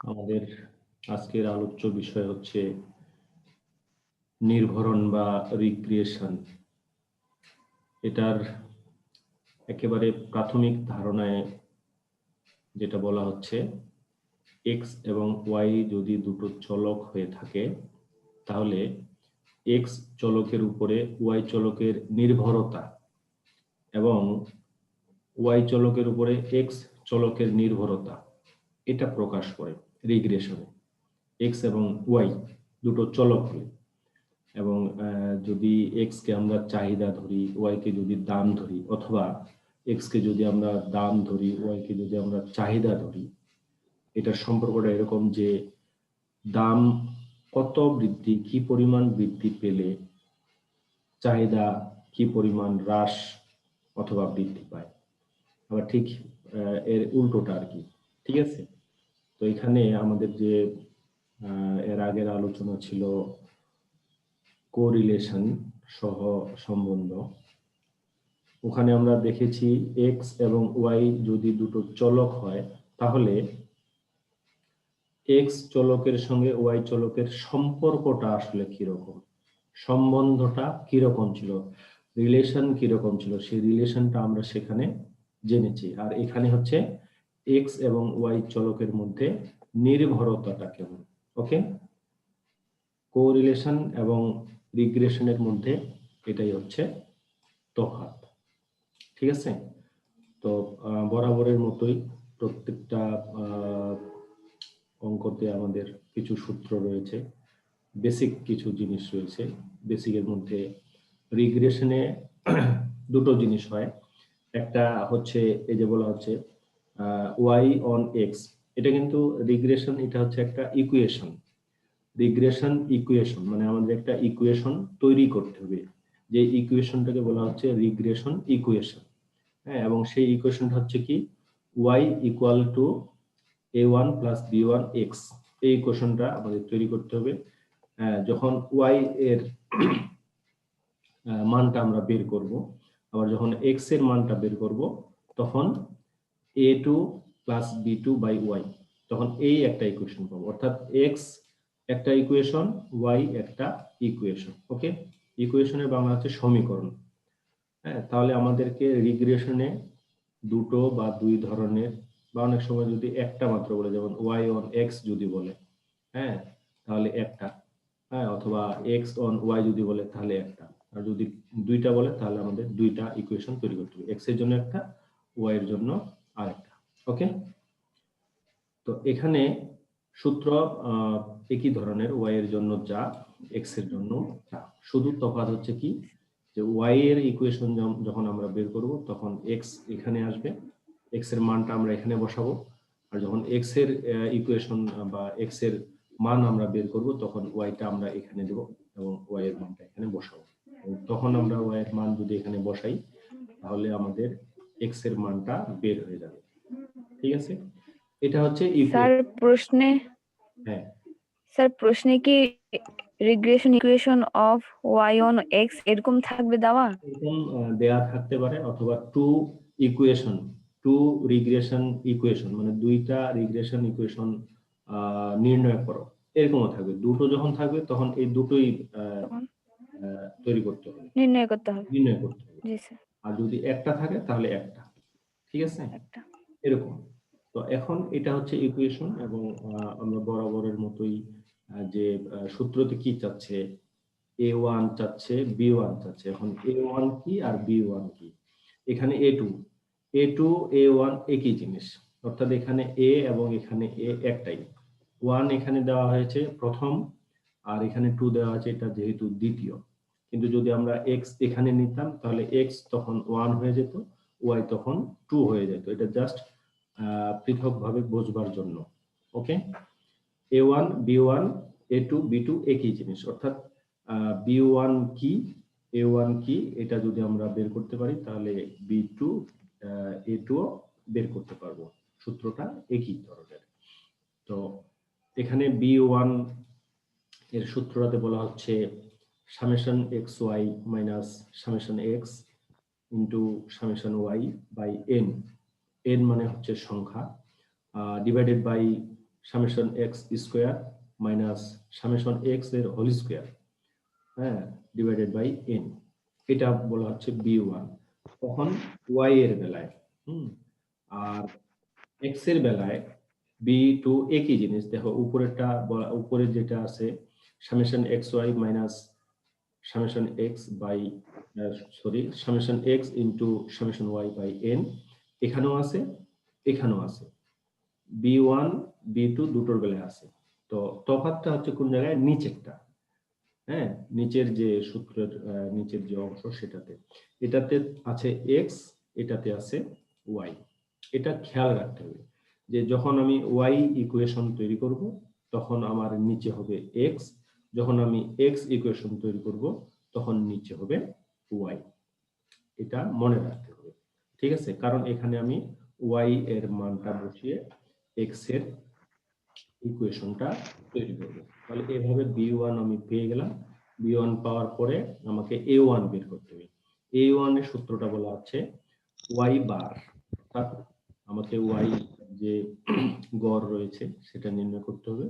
আমাদের আজকের আলোচ্য বিষয় হচ্ছে নির্ভরণ বা রিক্রিয়েশন এটার একেবারে প্রাথমিক ধারণায় যেটা বলা হচ্ছে এক্স এবং ওয়াই যদি দুটো চলক হয়ে থাকে, তাহলে এক্স চলকের উপরে ওয়াই চলকের নির্ভরতা এবং ওয়াই চলকের উপরে এক্স চলকের নির্ভরতা, এটা প্রকাশ করে। রিগ্রেশনে এক্স এবং ওয়াই দুটো চলক হলে। এবং যদি এক্স কে আমরা চাহিদা ধরি ওয়াই কে যদি দাম ধরি, অথবা এক্স কে যদি আমরা দাম ধরি ওয়াই কে যদি আমরা চাহিদা ধরি, এটার সম্পর্কটা এরকম যে দাম কত বৃদ্ধি, কি পরিমাণ বৃদ্ধি পেলে চাহিদা, কি পরিমাণ হ্রাস অথবা বৃদ্ধি পায়। আবার ঠিক এর উল্টোটা আর কি। ঠিক আছে? তো এখানে আমাদের যে এর আগের আলোচনা ছিল কোরিলেশন সহ সম্বন্ধ। ওখানে আমরা দেখেছি এক্স এবং ওয়াই যদি দুটো চলক হয়, তাহলে এক্স চলকের সঙ্গে ওয়াই চলকের সম্পর্কটা আসলে কীরকম? সম্বন্ধটা কীরকম ছিল? রিলেশন কীরকম ছিল? সেই রিলেশনটা আমরা সেখানে জেনেছি। আর এখানে হচ্ছে এক্স এবং ওয়াই চলকের মধ্যে নির্ভরতাটা কেমন? ওকে কোরিলেশন এবং রিগ্রেশনের মধ্যে এটাই হচ্ছে তফাৎ। ঠিক আছে? তো বরাবরের মতোই প্রত্যেকটা অঙ্কতে আমাদের কিছু সূত্র রয়েছে। বেসিক কিছু জিনিস রয়েছে। বেসিকের মধ্যে রিগ্রেশনে দুটো জিনিস হয়। একটা হচ্ছে, এই যে বলা হচ্ছে ওয়াই অন এক্স এটা কিন্তু রিগ্রেশন এটা হচ্ছে একটা ইকুয়েশন রিগ্রেশন ইকুয়েশন মানে আমাদের একটা ইকুয়েশন তৈরি করতে হবে। যে ইকুয়েশনটাকে বলা হচ্ছে রিগ্রেশন ইকুয়েশন হ্যাঁ এবং সেই ইকুয়েশনটা হচ্ছে কি? Y equal to A one plus B one X এই ইকুয়েশনটা আমাদের তৈরি করতে হবে। যখন ওয়াই এর মানটা আমরা বের করব, আবার যখন এক্সের মানটা বের করব, তখন A two plus B two by Y তখন এই একটা ইকুয়েশন পাবো। অর্থাৎ এক্স একটা ইকুয়েশন ওয়াই একটা ইকুয়েশন ওকে ইকুয়েশনের বাংলা হচ্ছে সমীকরণ। হ্যাঁ তাহলে আমাদেরকে রিগ্রেশনে দুটো বা দুই ধরনের বা অনেক সময় যদি একটা মাত্র বলে, যেমন ওয়াই অন এক্স যদি বলে হ্যাঁ তাহলে একটা হ্যাঁ অথবা এক্স অন ওয়াই যদি বলে, তাহলে একটা। আর যদি দুইটা বলে, তাহলে আমাদের দুইটা ইকুয়েশন তৈরি করতে হবে। এক্সের জন্য একটা ওয়াই এর জন্য আরেকটা ওকে তো এখানে সূত্র একই ধরনের ওয়াই এর জন্য যা এক্সের জন্য শুধু তফাৎ হচ্ছে কি? যে ওয়াই এর ইকুয়েশন যখন আমরা বের করব, তখন এক্স এখানে আসবে এক্সের মানটা আমরা এখানে বসাবো, আর যখন এক্সের ইকুয়েশন বা এক্সের মান আমরা বের করব, তখন ওয়াইটা আমরা এখানে দেব এবং ওয়াই এর মানটা এখানে বসাবো। তখন আমরা ওয়াই এর মান যদি এখানে বসাই, তাহলে আমাদের এক্সের মানটা বের হয়ে যাবে। ঠিক আছে? এটা হচ্ছে স্যার প্রশ্নে হ্যাঁ। স্যার প্রশ্নে কি regression equation of Y on X এরকম থাকবে দেওয়া? এরকম দেয়া থাকতে পারে অথবা two equation two regression equation মানে দুইটা রিগ্রেশন ইকুয়েশন নির্ণয় করো। এরকমও থাকবে। দুটো যখন থাকবে তখন এই দুটোই তৈরি করতে হবে। নির্ণয় করতে হবে। নির্ণয় করতে হবে। জি স্যার। আর যদি একটা থাকে তাহলে একটা। ঠিক আছে? একটা। এরকম। তো এখন এটা হচ্ছে ইকুয়েশন এবং আমরা বরাবরের মতোই যে সূত্রতে কি চাচ্ছে? এ ওয়ান চাচ্ছে বি ওয়ান চাচ্ছে। এখন এ ওয়ান কি আর বি ওয়ান কি? এখানে A two A two A one একই জিনিস। অর্থাৎ এখানে এ এবং এখানে এ একটাই। ওয়ান এখানে দেওয়া হয়েছে প্রথম আর এখানে টু দেওয়া আছে এটা যেহেতু দ্বিতীয়। কিন্তু যদি আমরা এক্স এখানে নিতাম, তাহলে এক্স তখন ওয়ান হয়ে যেত ওয়াই তখন টু হয়ে যেত। এটা জাস্ট পৃথকভাবে বোঝবার জন্য okay A one B one A two B two একই জিনিস। অর্থাৎ বি ওয়ান কি এ ওয়ান কি, এটা যদি আমরা বের করতে পারি, তাহলে বি টু এ টু বের করতে পারব। সূত্রটা একই ধরনের। তো এখানে বি ওয়ানের সূত্রটাতে বলা হচ্ছে summation X Y minus summation X into summation Y by N. N মানে হচ্ছে সংখ্যা divided by summation X square minus summation এক্সের হোল স্কোয়ার হ্যাঁ ডিভাইডেড বাই এন। এটা বলা হচ্ছে বি ওয়ান। তখন ওয়াই এর বেলায়, হুম, আর এক্সের বেলায় বি টু একই জিনিস। দেখো, উপরেরটা উপরে যেটা আছে, summation X Y minus summation X by sorry summation X into summation Y by N এখানেও আছে এখানেও আছে। বি ওয়ান বি টু দুটোর বেলায় আছে। তো তফাৎটা হচ্ছে কোন জায়গায়? নিচেরটা। হ্যাঁ নিচের যে সূত্রের নিচের যে অংশ সেটাতে। এটাতে আছে এক্স এটাতে আছে ওয়াই এটা খেয়াল রাখতে হবে যে যখন আমি ওয়াই ইকুয়েশন তৈরি করব, তখন আমার নিচে হবে এক্স যখন আমি এক্স ইকুয়েশন তৈরি করব, তখন নিচে হবে ওয়াই এটা মনে রাখতে হবে, ঠিক আছে? কারণ এখানে আমি ওয়াই এর মানটা বসিয়ে এক্সের ইকুয়েশনটা তৈরি করব। তাহলে এভাবে বি ওয়ান আমি পেয়ে গেলাম। বি ওয়ান পাওয়ার পরে আমাকে এ ওয়ান বের করতে হবে। এ ওয়ানের সূত্রটা বলা হচ্ছে ওয়াই বার অর্থাৎ আমাকে ওয়াই যে গড় রয়েছে, সেটা নির্ণয় করতে হবে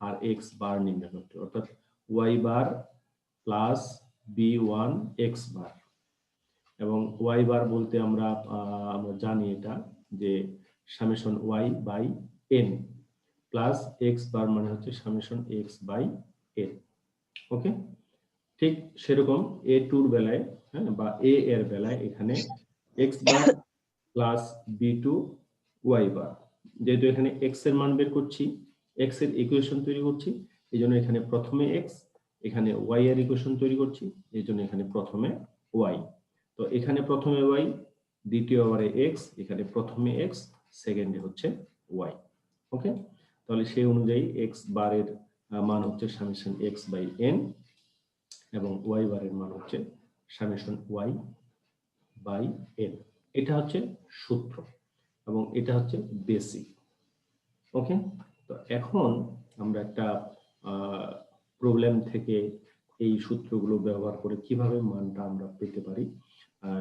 আর এক্স বার নির্ণয় করতে হবে। অর্থাৎ Y bar plus B one X bar এবং ওয়াই বার বলতে আমরা আমরা জানি এটা যে summation Y by N plus X bar মানে হচ্ছে summation X by N okay ঠিক সেরকম এ টুর বেলায় হ্যাঁ বা এ এর বেলায় এখানে X bar plus B two Y bar যেহেতু এখানে এক্সের মান বের করছি এক্সের ইকুয়েশন তৈরি করছি এই জন্য এখানে প্রথমে এক্স এখানে ওয়াই এর ইকুয়েশন তৈরি করছি এই জন্য এখানে প্রথমে ওয়াই তো এখানে প্রথমে ওয়াই দ্বিতীয়বারে এক্স এখানে প্রথমে এক্স সেকেন্ডে হচ্ছে ওয়াই ওকে তাহলে সেই অনুযায়ী এক্স বারের মান হচ্ছে সামেশন এক্স বাই এন এবং ওয়াই বারের মান হচ্ছে সামেশন ওয়াই বাই এন এটা হচ্ছে সূত্র এবং এটা হচ্ছে বেসিক ওকে তো এখন আমরা একটা প্রবলেম থেকে এই সূত্রগুলো ব্যবহার করে কীভাবে মানটা আমরা পেতে পারি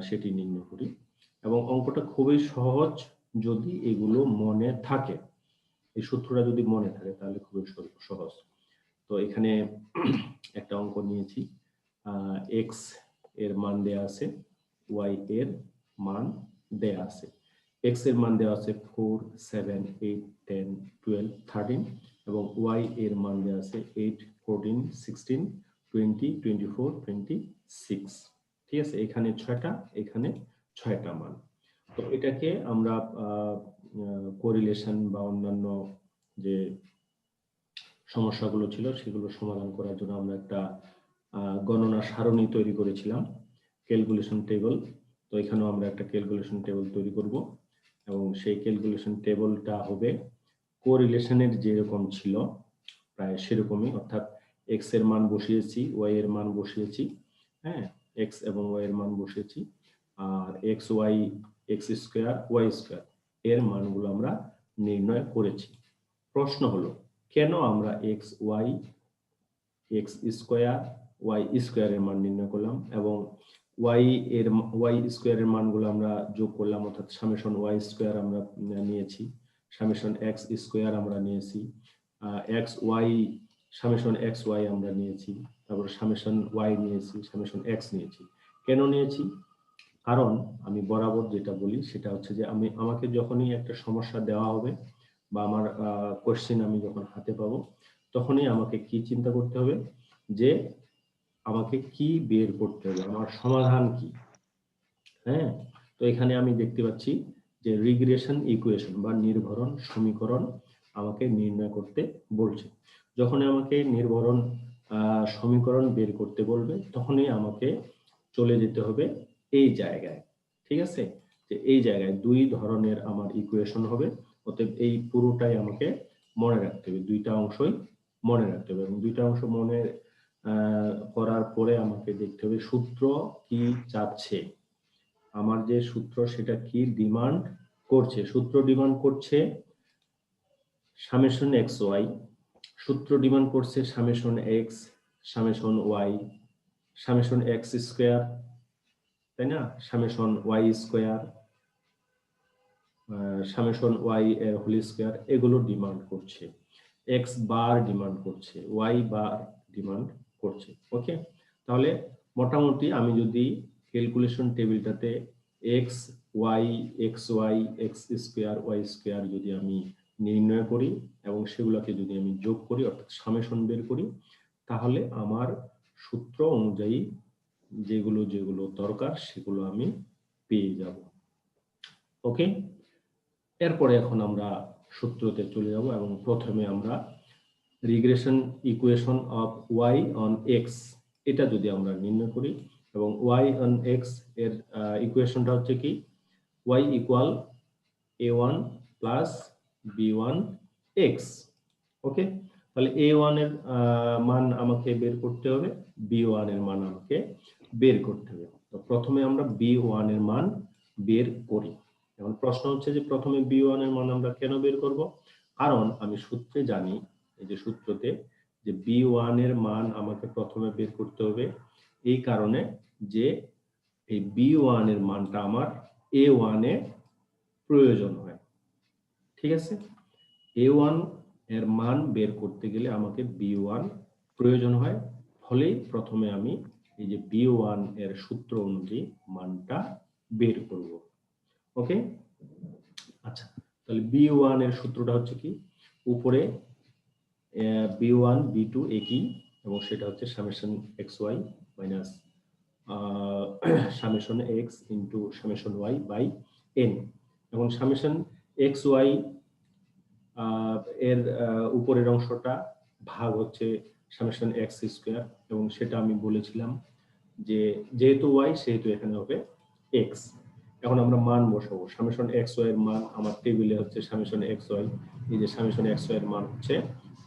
সেটি নির্ণয় করি। এবং অঙ্কটা খুবই সহজ যদি এগুলো মনে থাকে। এই সূত্রটা যদি মনে থাকে, তাহলে খুবই সহজ তো এখানে একটা অঙ্ক নিয়েছি। এক্সের মান দেয়া আছে ওয়াই এর মান দেয়া আছে। এক্সের মান দেওয়া আছে four seven eight ten twelve thirteen এবং ওয়াই এর মান দেওয়া আছে eight fourteen sixteen twenty twenty four twenty six ঠিক আছে? এখানে ছয়টা এখানে ছয়টা মান। তো এটাকে আমরা কোরিলেশন বা অন্যান্য যে সমস্যাগুলো ছিল, সেগুলো সমাধান করার জন্য আমরা একটা গণনা সারণী তৈরি করেছিলাম ক্যালকুলেশন টেবল তো এখানেও আমরা একটা ক্যালকুলেশন টেবল তৈরি করব এবং সেই ক্যালকুলেশন টেবলটা হবে কোরিলেশনের যেরকম ছিল, প্রায় সেরকমই, অর্থাৎ এক্সের মান বসিয়েছি ওয়াই এর মান বসিয়েছি হ্যাঁ এক্স এবং ওয়াই এর মান বসিয়েছি, আর X Y X square Y square এর মানগুলো আমরা নির্ণয় করেছি। প্রশ্ন হলো, কেন আমরা X Y X square Y স্কোয়ারের মান নির্ণয় করলাম এবং ওয়াই এর ওয়াই স্কোয়ারের মানগুলো আমরা যোগ করলাম, অর্থাৎ সামেশন ওয়াই স্কোয়ার আমরা নিয়েছি? সামেশন এক্স স্কোয়ার আমরা নিয়েছি X Y, summation X Y আমরা নিয়েছি, তারপর সামেশন ওয়াই নিয়েছি, সামেশন এক্স নিয়েছি। কেন নিয়েছি? কারণ আমি বরাবর যেটা বলি সেটা হচ্ছে যে আমি, আমাকে যখনই একটা সমস্যা দেওয়া হবে বা আমার কোশ্চেন আমি যখন হাতে পাবো, তখনই আমাকে কি চিন্তা করতে হবে? যে আমাকে কি বের করতে হবে? আমার সমাধান কি? হ্যাঁ? তো এখানে আমি দেখতে পাচ্ছি যে রিগ্রেশন ইকুয়েশন বা নির্ভরণ সমীকরণ আমাকে নির্ণয় করতে বলছে। যখন আমাকে নির্ভরণ সমীকরণ বের করতে বলবে, তখনই আমাকে চলে যেতে হবে এই জায়গায়। ঠিক আছে? যে এই জায়গায় দুই ধরনের আমার ইকুয়েশন হবে, অতএব এই পুরোটাই আমাকে মনে রাখতে হবে, দুইটা অংশই মনে রাখতে হবে। এবং দুইটা অংশ মনে করার পরে আমাকে দেখতে হবে সূত্র কি চাচ্ছে। আমার যে সূত্র, সেটা কি ডিমান্ড করছে? সূত্র ডিমান্ড করছে সামেশন এক্স ওয়াই। সূত্র ডিমান্ড করছে summation X, summation Y, summation X square, তাই না? Summation Y square summation Y whole square, এগুলো ডিমান্ড করছে। এক্স বার ডিমান্ড করছে, ওয়াই বার ডিমান্ড করছে। ওকে? তাহলে মোটামুটি আমি যদি calculation টেবিলটাতে X Y X Y X square Y square যদি আমি নির্ণয় করি এবং সেগুলোকে যদি আমি যোগ করি, অর্থাৎ সামেশন বের করি, তাহলে আমার সূত্র অনুযায়ী যেগুলো যেগুলো দরকার সেগুলো আমি পেয়ে যাব। ওকে এরপরে এখন আমরা সূত্রতে চলে যাব এবং প্রথমে আমরা regression equation of Y on X এটা যদি আমরা নির্ণয় করি এবং ওয়াই অন এক্সের ইকুয়েশনটা হচ্ছে কি? Y equal A one plus B one X okay তাহলে এ ওয়ানের মান আমাকে বের করতে হবে বি ওয়ানের মান আমাকে বের করতে হবে। তো প্রথমে আমরা বি ওয়ানের মান বের করি। এখন প্রশ্ন হচ্ছে যে প্রথমে বি ওয়ানের মান আমরা কেন বের করব? কারণ আমি সূত্রে জানি, এই যে সূত্রতে, যে বি ওয়ানের মান আমাকে প্রথমে বের করতে হবে এই কারণে যে এই বি ওয়ানের মানটা আমার এ ওয়ানে প্রয়োজন হয়। ঠিক আছে? এ ওয়ানের মান বের করতে গেলে আমাকে বি ওয়ান প্রয়োজন হয়। ফলেই প্রথমে আমি এই যে বি ওয়ানের সূত্র অনুযায়ী মানটা বের করব। ওকে? আচ্ছা তাহলে বি এর সূত্রটা হচ্ছে কি? উপরে বি ওয়ান বি টু একই এবং সেটা হচ্ছে summation X Y minus summation X into summation Y by N এবং সামেশন এক্স ওয়াই এর উপরের অংশটা ভাগ হচ্ছে সামেশন এক্স স্কোয়ার এবং সেটা আমি বলেছিলাম যে যেহেতু ওয়াই সেহেতু এখানে হবে এক্স এখন আমরা মান বসাবো। সামেশন এক্স ওয়াই এর মান আমার টেবিলে হচ্ছে সামেশন এক্স ওয়াই এই যে সামেশন এক্স ওয়াই এর মান হচ্ছে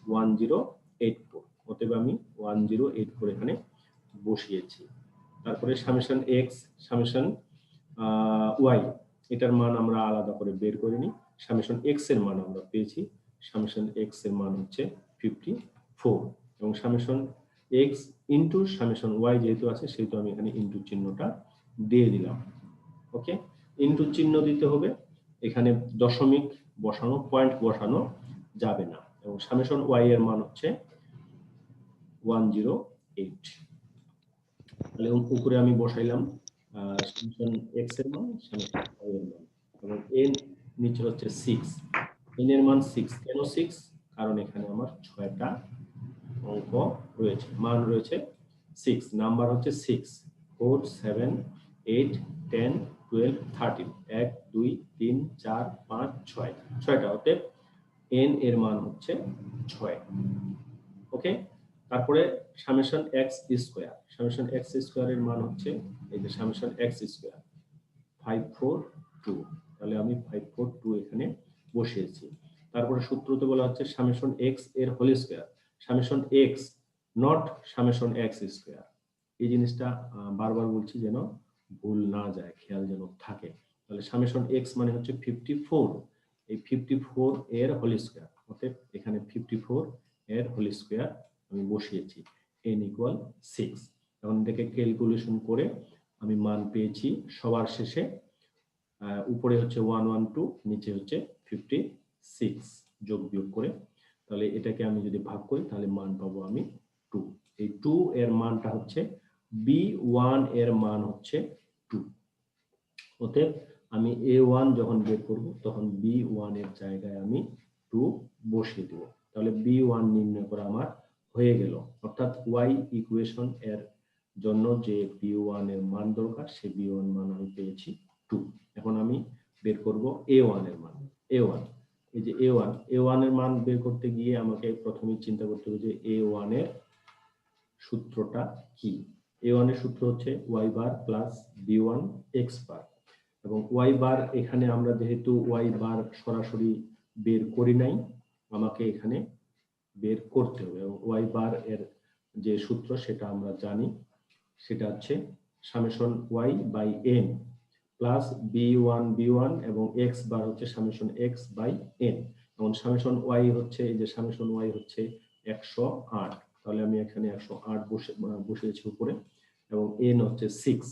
ওয়ান জিরো এইট ফোর অতএব আমি ওয়ান জিরো এইট ফোর এখানে বসিয়েছি। তারপরে সামেশন এক্স সামেশন ওয়াই এটার মান আমরা আলাদা করে বের করে নিই। সামেশন এক্সের মান আমরা পেয়েছি। সামেশন এক্সের মান হচ্ছে ফিফটি ফোর এবং summation X into summation Y যেহেতু আছে, সেহেতু আমি এখানে ইন্টু চিহ্নটা দিয়ে দিলাম। ওকে ইন্টু চিহ্ন দিতে হবে। এখানে দশমিক বসানো পয়েন্ট বসানো যাবে না। এবং সামেশন ওয়াই এর মান হচ্ছে ওয়ান জিরো এইট তাহলে উ- উপরে আমি বসাইলাম এক্সের মান এর মান। এবং এন নিচে হচ্ছে সিক্স এন এর মান সিক্স কেন সিক্স কারণ এখানে আমার ছয়টা অঙ্ক রয়েছে, মান রয়েছে সিক্স নাম্বার হচ্ছে six four seven eight ten twelve thirteen এক, দুই, তিন, চার, পাঁচ, ছয়। ছয়টা। অতএব এন এর মান হচ্ছে ছয়। ওকে তারপরে summation X square. Summation X স্কোয়ারের মান হচ্ছে এই যে summation X square. Five four two তাহলে আমি ফাইভ ফোর টু এখানে বসিয়েছি। তারপরে সূত্রতে বলা হচ্ছে সামেশন এক্সের whole square summation X not summation X square এই জিনিসটা বারবার বলছি যেন ভুল না যায়, খেয়াল যেন থাকে। তাহলে সামেশন এক্স মানে হচ্ছে ফিফটি ফোর এই ফিফটি ফোর এর হোল স্কোয়ার অতএব এখানে ফিফটি ফোর এর হোল স্কোয়ার আমি বসিয়েছি এন ইকুয়াল সিক্স এখন এটাকে ক্যালকুলেশন করে আমি মান পেয়েছি সবার শেষে উপরে হচ্ছে ওয়ান ওয়ান টু নিচে হচ্ছে ফিফটি সিক্স যোগ বিয়োগ করে। তাহলে এটাকে আমি যদি ভাগ করি, তাহলে মান পাবো আমি টু এই টু এর মানটা হচ্ছে বি ওয়ানের মান হচ্ছে টু অতএব আমি এ ওয়ান যখন বের করব, তখন বি ওয়ানের জায়গায় আমি টু বসিয়ে দেব। তাহলে বি ওয়ান নির্ণয় করা আমার হয়ে গেল। অর্থাৎ ওয়াই ইকুয়েশন এর জন্য যে বি ওয়ানের মান দরকার, সে বি ওয়ান মান আমি পেয়েছি টু এখন আমি বের করব এ ওয়ানের মান। এ ওয়ান এই যে এ ওয়ান এ ওয়ানের মান বের করতে গিয়ে আমাকে প্রথমে চিন্তা করতে হবে যে এ ওয়ানের সূত্রটা কি? এ ওয়ানের সূত্র হচ্ছে Y bar plus B one X bar এবং ওয়াই বার এখানে আমরা যেহেতু ওয়াই বার সরাসরি বের করি নাই, আমাকে এখানে বের করতে হবে। এবং ওয়াই বার এর যে সূত্র সেটা আমরা জানি সেটা হচ্ছে summation Y by N plus B one B one এবং এক্স বার হচ্ছে সামেশন এক্স বাই এন। এবং সামেশন ওয়াই হচ্ছে এই যে সামেশন ওয়াই হচ্ছে একশো আট। তাহলে আমি এখানে একশো আট বসে আহ, বসিয়েছি উপরে। এবং এন হচ্ছে সিক্স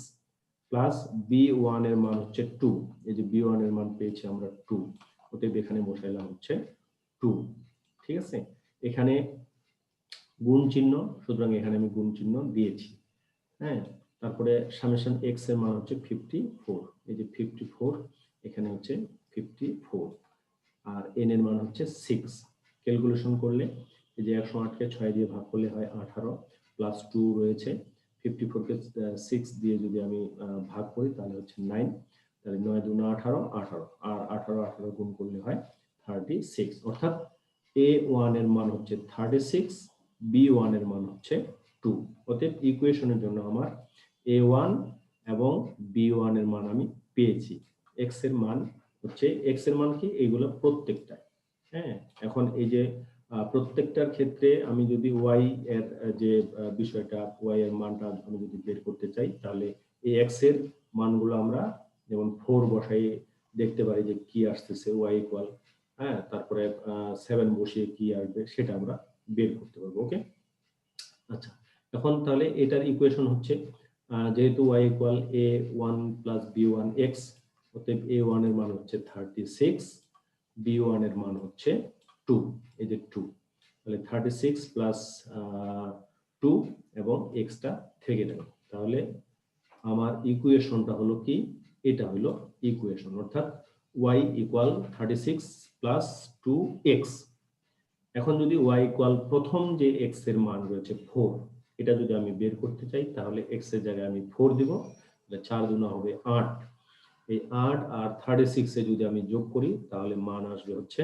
প্লাস বি ওয়ানের মান হচ্ছে টু। এই যে বি ওয়ানের মান পেয়েছি আমরা টু। অতএব এখানে বসাইলাম হচ্ছে টু। ঠিক আছে? এখানে গুণ চিহ্ন, সুতরাং এখানে আমি গুণ চিহ্ন দিয়েছি। হ্যাঁ তারপরে সামেশন এক্সের মান হচ্ছে ফিফটি ফোর এই যে ফিফটি ফোর এখানে হচ্ছে ফিফটি ফোর আর এন এর মান হচ্ছে সিক্স ক্যালকুলেশন করলে এই যে একশো আটকে ছয় দিয়ে ভাগ করলে হয় আঠারো প্লাস টু রয়েছে। ফিফটি ফোরকে সিক্স দিয়ে যদি আমি ভাগ করি, তাহলে হচ্ছে নাইন তাহলে নয় দুগুণ আঠারো আঠারো। আর আঠারো আঠারো গুণ করলে হয় থার্টি সিক্স অর্থাৎ এ ওয়ানের মান হচ্ছে থার্টি সিক্স বি ওয়ানের মান হচ্ছে টু অতএব ইকুয়েশনের জন্য আমার এ ওয়ান এবং বি ওয়ানের মান আমি পেয়েছি। এক্সের মান হচ্ছে এক্সের মান কি? এইগুলো প্রত্যেকটা হ্যাঁ? এখন এই যে প্রত্যেকটার ক্ষেত্রে আমি যদি ওয়াই এর যে বিষয়টা ওয়াই এর মানটা আমি যদি বের করতে চাই, তাহলে এই এক্সের মানগুলো আমরা যেমন ফোর বসাই, দেখতে পারি যে কি আসতেছে ওয়াই ইকুয়াল হ্যাঁ তারপরে সেভেন বসিয়ে কি আসবে সেটা আমরা বের করতে পারব ওকে আচ্ছা এখন তাহলে এটার ইকুয়েশন হচ্ছে যেহেতু Y equal A one plus B one X অতএব এ ওয়ানের মান হচ্ছে থার্টি সিক্স বি ওয়ানের মান হচ্ছে টু এই যে টু তাহলে থার্টি সিক্স প্লাস টু এবং এক্সটা থেকে যাবে তাহলে আমার ইকুয়েশনটা হলো কি? এটা হলো ইকুয়েশন অর্থাৎ Y equal thirty six plus two X এখন যদি ওয়াই ইকুয়াল প্রথম যে এক্সের মান রয়েছে ফোর এটা যদি আমি বের করতে চাই, তাহলে এক্সের জায়গায় আমি ফোর দিব চার দুনা হবে আট। এই আট আর থার্টি সিক্স যদি আমি যোগ করি, তাহলে মান আসবে হচ্ছে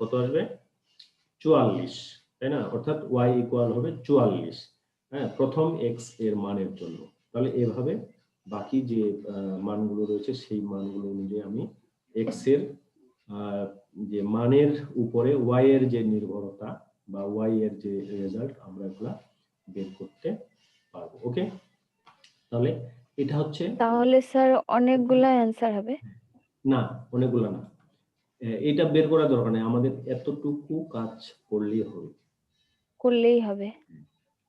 কত আসবে? চুয়াল্লিশ, তাই না? অর্থাৎ ওয়াই ইকুয়াল হবে চুয়াল্লিশ। হ্যাঁ প্রথম এক্সের মানের জন্য। তাহলে এভাবে বাকি যে মানগুলো রয়েছে, সেই মানগুলো অনুযায়ী আমি এক্সের যে মানের উপরে ওয়াই এর যে নির্ভরতা বা ওয়াই এর যে রেজাল্ট আমরা এগুলা বের করতে পারব ওকে তাহলে এটা হচ্ছে তাহলে স্যার অনেকগুলা অ্যান্সার হবে। না অনেকগুলো না। এটা বের করা দরকার নেই আমাদের এতটুকু কাজ করলেই হবে। করলেই হবে।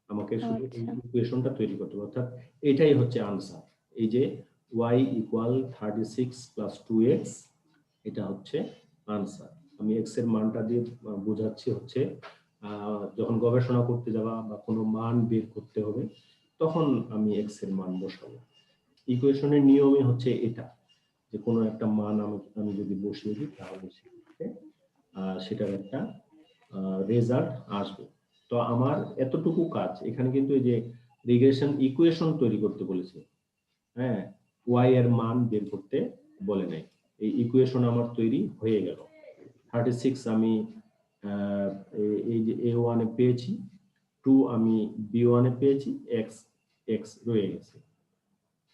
আমাকে শুধু আচ্ছা। ইকুয়েশনটা তৈরি করতে হবে অর্থাৎ এটাই হচ্ছে আনসার এই যে Y equal thirty six plus two X এটা হচ্ছে আনসার আমি এক্সের মানটা দিয়ে বোঝাচ্ছি হচ্ছে যখন গবেষণা করতে যাওয়া বা কোনো মান বের করতে হবে, তখন আমি এক্সের মান বসাবো। ইকুয়েশনের নিয়মই হচ্ছে এটা, যে কোনো একটা মান আমি আমি যদি বসিয়ে দিই, তাহলে সেক্ষেত্রে সেটার একটা রেজাল্ট আসবে। তো আমার এতটুকু কাজ, এখানে কিন্তু এই যে রিগ্রেশন ইকুয়েশন তৈরি করতে বলেছে হ্যাঁ ওয়াই এর মান বের করতে বলে নাই। এই ইকুয়েশন আমার তৈরি হয়ে গেল। থার্টি সিক্স আমি এই যে এ ওয়ানে পেয়েছি টু আমি বি ওয়ানে পেয়েছি এক্স এক্স রয়ে গেছে।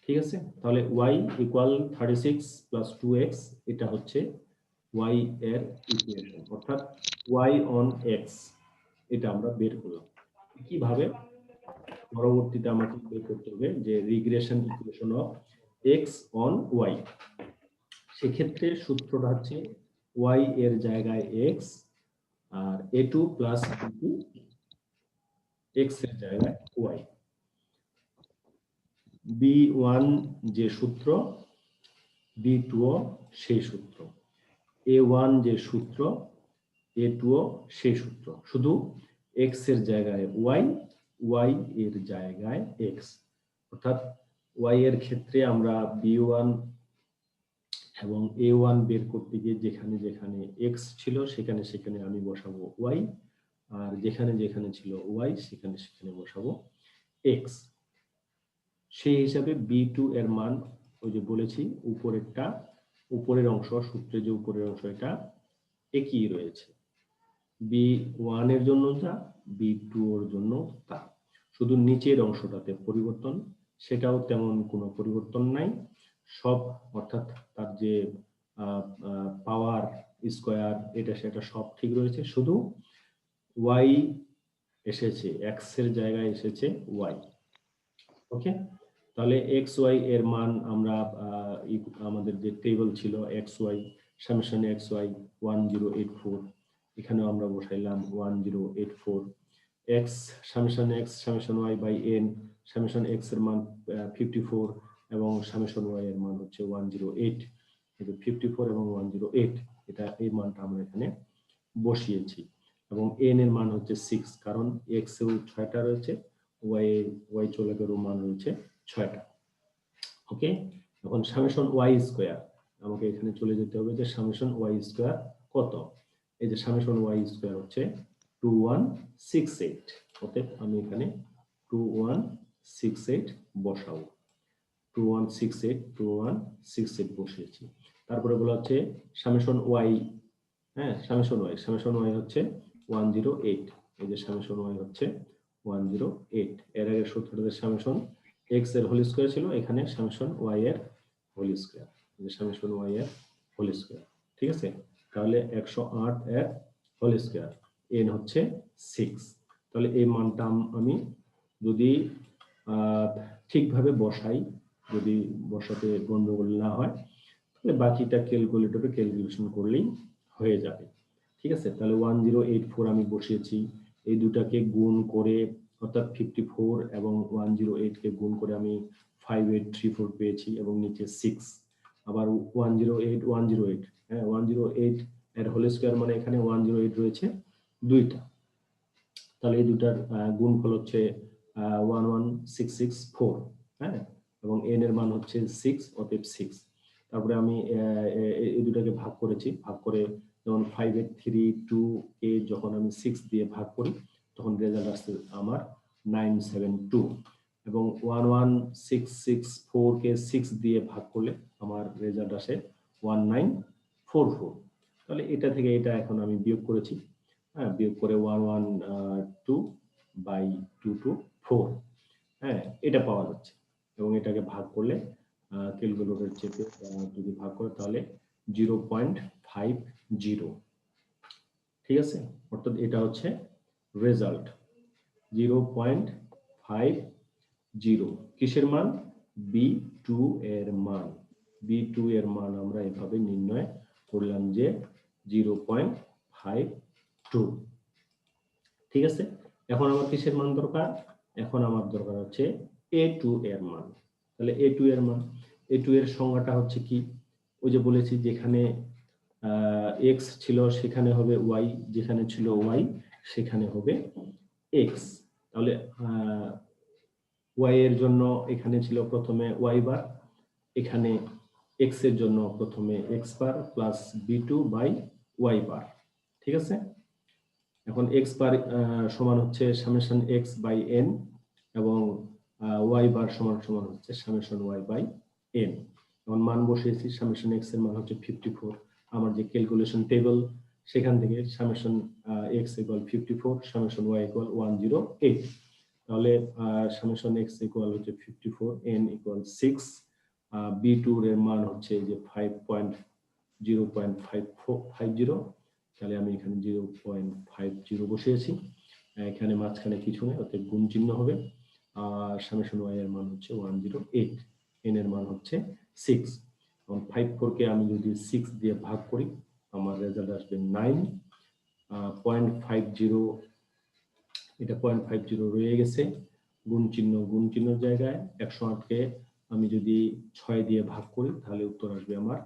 ঠিক আছে? তাহলে Y equal thirty six plus two X এটা হচ্ছে ওয়াই এর ইকুয়েশন অর্থাৎ ওয়াই অন এক্স এটা আমরা বের করলাম। কীভাবে? পরবর্তীতে আমাকে বের করতে হবে যে regression equation of X on Y সেক্ষেত্রে সূত্রটা হচ্ছে ওয়াই এর জায়গায় এক্স আর এ টু প্লাস এক্সের জায়গায় ওয়াই বি ওয়ান যে সূত্র বি টুও সেই সূত্র। এ ওয়ান যে সূত্র এ টুও সেই সূত্র। শুধু এক্সের জায়গায় ওয়াই ওয়াই এর জায়গায় এক্স অর্থাৎ ওয়াই এর ক্ষেত্রে আমরা বি ওয়ান এবং এ ওয়ান বের করতে গিয়ে যেখানে যেখানে এক্স ছিল, সেখানে সেখানে আমি বসাবো ওয়াই আর যেখানে যেখানে ছিল ওয়াই সেখানে সেখানে বসাবো এক্স সেই হিসাবে বি টু এর মান ওই যে বলেছি, উপরেরটা, উপরের অংশ, সূত্রে যে উপরের অংশ, এটা একই রয়েছে। বি ওয়ানের জন্য যা বি টু এর জন্য তা। শুধু নিচের অংশটাতে পরিবর্তন, সেটাও তেমন কোনো পরিবর্তন নাই। সব, অর্থাৎ তার যে পাওয়ার স্কোয়ার এটা সেটা সব ঠিক রয়েছে। শুধু ওয়াই এসেছে এক্সের জায়গায় এসেছে ওয়াই ওকে তাহলে এক্স ওয়াই এর মান আমরা আমাদের যে টেবিল ছিল X Y summation X Y one zero eight four এখানেও আমরা বসাইলাম one zero eight four X summation X summation Y by N summation এক্সের মান ফিফটি ফোর এবং সামেশন ওয়াই এর মান হচ্ছে one zero eight fifty four এবং ওয়ান জিরো এইট এটা এই মানটা আমরা এখানে বসিয়েছি। এবং এন এর মান হচ্ছে সিক্স কারণ এক্স এও ছয়টা রয়েছে ওয়াই ওয়াই চলকেরও মান রয়েছে ছয়টা। ওকে এখন সামেশন ওয়াই স্কোয়ার আমাকে এখানে চলে যেতে হবে যে সামেশন ওয়াই স্কোয়ার কত? এই যে সামেশন ওয়াই স্কোয়ার হচ্ছে টু ওয়ান সিক্স এইট অতএব আমি এখানে টু ওয়ান সিক্স এইট বসাবো। Two one six eight two one six eight বসিয়েছি। তারপরে বলা হচ্ছে সামেশন ওয়াই হ্যাঁ সামেশন ওয়াই সামেশন ওয়াই হচ্ছে ওয়ান জিরো এইট এই যে সামেশন ওয়াই হচ্ছে ওয়ান জিরো এইট এর আগে সূত্রটাতে সামেশন এক্সের হোল স্কোয়ার ছিল, এখানে সামেশন ওয়াই এর হোল স্কোয়ার যে সামেশন ওয়াই এর হোল স্কোয়ার, ঠিক আছে? তাহলে একশো আট এর হোল স্কোয়ার এন হচ্ছে সিক্স তাহলে এই মানটা আমি যদি ঠিকভাবে বসাই যদি বসাতে গন্ডগোল না হয়, তাহলে বাকিটা ক্যালকুলেটরে ক্যালকুলেশন করলেই হয়ে যাবে। ঠিক আছে? তাহলে ওয়ান জিরো এইট ফোর আমি বসিয়েছি। এই দুটাকে গুণ করে, অর্থাৎ ফিফটি ফোর এবং ওয়ান জিরো এইটকে গুণ করে আমি ফাইভ এইট থ্রি ফোর পেয়েছি এবং নিচে সিক্স আবার one zero eight one zero eight হ্যাঁ ওয়ান জিরো এইট এর হোল স্কোয়ার মানে এখানে ওয়ান জিরো এইট রয়েছে দুইটা। তাহলে এই দুটার গুণফল হচ্ছে one one six six four হ্যাঁ? এবং এন এর মান হচ্ছে সিক্স অতএব সিক্স তারপরে আমি এই দুটাকে ভাগ করেছি। ভাগ করে যেমন ফাইভ এইট থ্রি টু কে যখন আমি সিক্স দিয়ে ভাগ করি, তখন রেজাল্ট আসছে আমার নাইন সেভেন টু এবং one one six six four কে সিক্স দিয়ে ভাগ করলে আমার রেজাল্ট আসে ওয়ান নাইন ফোর ফোর তাহলে এটা থেকে এটা এখন আমি বিয়োগ করেছি। হ্যাঁ বিয়োগ করে one one two by two two four হ্যাঁ এটা পাওয়া যাচ্ছে। এবং এটাকে ভাগ করলে ক্যালকুলেটর চেপে যদি ভাগ করে তাহলে জিরো পয়েন্ট ফাইভ জিরো ঠিক আছে? অর্থাৎ এটা হচ্ছে result zero point five zero কিসের মান? বি টু এর মান। বি টু এর মান আমরা এভাবে নির্ণয় করলাম যে জিরো পয়েন্ট ফাইভ টু ঠিক আছে? এখন আমার কিসের মান দরকার? এখন আমার দরকার হচ্ছে এ টু এর মান। তাহলে এ টু এর মান এ টু এর সংজ্ঞাটা হচ্ছে কি? ওই যে বলেছি যেখানে এক্স ছিল সেখানে হবে ওয়াই যেখানে ছিল ওয়াই সেখানে হবে এক্স তাহলে ওয়াই এর জন্য এখানে ছিল প্রথমে ওয়াই বার এখানে এক্সের জন্য প্রথমে X bar plus B two by Y bar ঠিক আছে? এখন এক্স বার সমান হচ্ছে সামেশন এক্স বাই এন এবং ওয়াই বার সমান সমান হচ্ছে সামেশন ওয়াই বাই এন এখন মান বসিয়েছি সামেশন এক্সের মান হচ্ছে ফিফটি ফোর আমার যে ক্যালকুলেশন টেবিল সেখান থেকে summation X equal fifty four summation Y equal one zero eight তাহলে সামেশন এক্স ইকুয়াল হচ্ছে fifty four N equal six B টুর এর মান হচ্ছে যে five point zero point five four five zero তাহলে আমি এখানে জিরো পয়েন্ট ফাইভ জিরো বসিয়েছি। এখানে মাঝখানে কিছু নেই অর্থাৎ গুণ চিহ্ন হবে। আর সামেশন ওয়াই এর মান হচ্ছে ওয়ান জিরো এইট। এন এর মান হচ্ছে সিক্স এবং ফাইভ ফোরকে আমি যদি সিক্স দিয়ে ভাগ করি, আমার রেজাল্ট আসবে নাইন পয়েন্ট ফাইভ জিরো এটা পয়েন্ট ফাইভ জিরো রয়ে গেছে। গুণ চিহ্ন গুণ চিহ্ন জায়গায় একশো আটকে আমি যদি ছয় দিয়ে ভাগ করি, তাহলে উত্তর আসবে আমার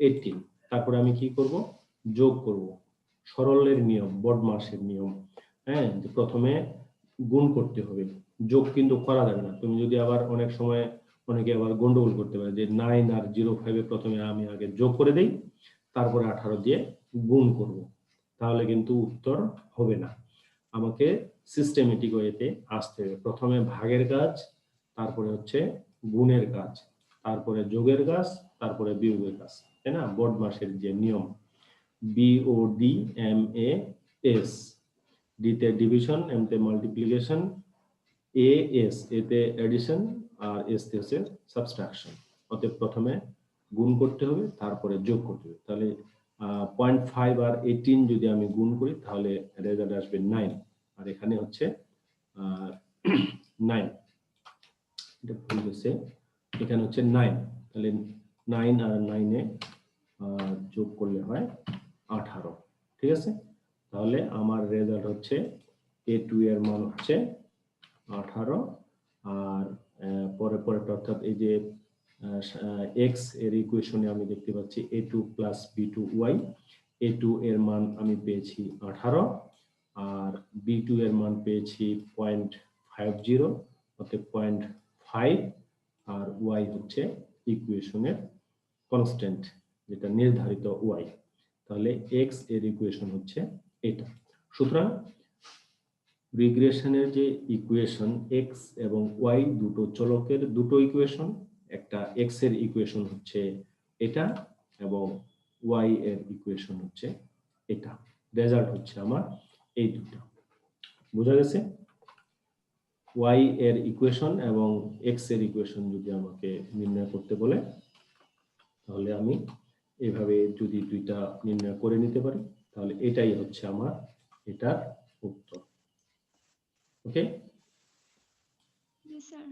এইটিন তারপরে আমি কি করব? যোগ করব। সরলের নিয়ম বডমাসের নিয়ম। হ্যাঁ প্রথমে গুণ করতে হবে। যোগ কিন্তু করা যাবে না। তুমি যদি আবার অনেক সময় অনেকে আবার গন্ডগোল করতে পারে যে নাইন আর জিরো ফাইভে প্রথমে আমি আগে যোগ করে দেই, তারপরে আঠারো দিয়ে গুণ করব। তাহলে কিন্তু উত্তর হবে না। আমাকে সিস্টেমেটিক ওয়েতে আসতে হবে। প্রথমে ভাগের কাজ, তারপরে হচ্ছে গুণের কাজ, তারপরে যোগের কাজ, তারপরে বিয়োগের কাজ, তাই না? বোর্ড মাসের যে নিয়ম। B O D M A S ডিতে ডিভিশন এম তে মাল্টিপ্লিকেশন এ এস এতে এডিশন আর এস তে হচ্ছে সাবস্ট্রাকশন অতএব প্রথমে গুণ করতে হবে, তারপরে যোগ করতে হবে। তাহলে পয়েন্ট ফাইভ আর এইটিন যদি আমি গুণ করি, তাহলে রেজাল্ট আসবে নাইন আর এখানে হচ্ছে নাইন এটা ভুল গেছে এখানে হচ্ছে নাইন তাহলে নাইন আর নাইনে যোগ করলে হয় আঠারো। ঠিক আছে? তাহলে আমার রেজাল্ট হচ্ছে এ টু এর মান হচ্ছে আঠারো, আর পরে পরে অর্থাৎ এই যে এক্সের ইকুয়েশনে আমি দেখতে পাচ্ছি A two plus B two Y A two এর মান আমি পেয়েছি আঠারো, আর বি টু এর মান পেয়েছি পয়েন্ট ফাইভ জিরো অর্থাৎ পয়েন্ট ফাইভ আর ওয়াই হচ্ছে ইকুয়েশনের কনস্ট্যান্ট যেটা নির্ধারিত ওয়াই তাহলে এক্সের ইকুয়েশন হচ্ছে এটা। সুতরাং রিগ্রেশনের যে ইকুয়েশন এক্স এবং ওয়াই দুটো চলকের দুটো ইকুয়েশন একটা এক্সের ইকুয়েশন হচ্ছে এটা এবং ওয়াই এর ইকুয়েশন হচ্ছে এটা। রেজাল্ট হচ্ছে আমার এই দুটো। বোঝা গেছে? ওয়াই এর ইকুয়েশন এবং এক্সের ইকুয়েশন যদি আমাকে নির্ণয় করতে বলে, তাহলে আমি এভাবে যদি দুইটা নির্ণয় করে নিতে পারি, তাহলে এটাই হচ্ছে আমার এটার উত্তর। ওকে জি স্যার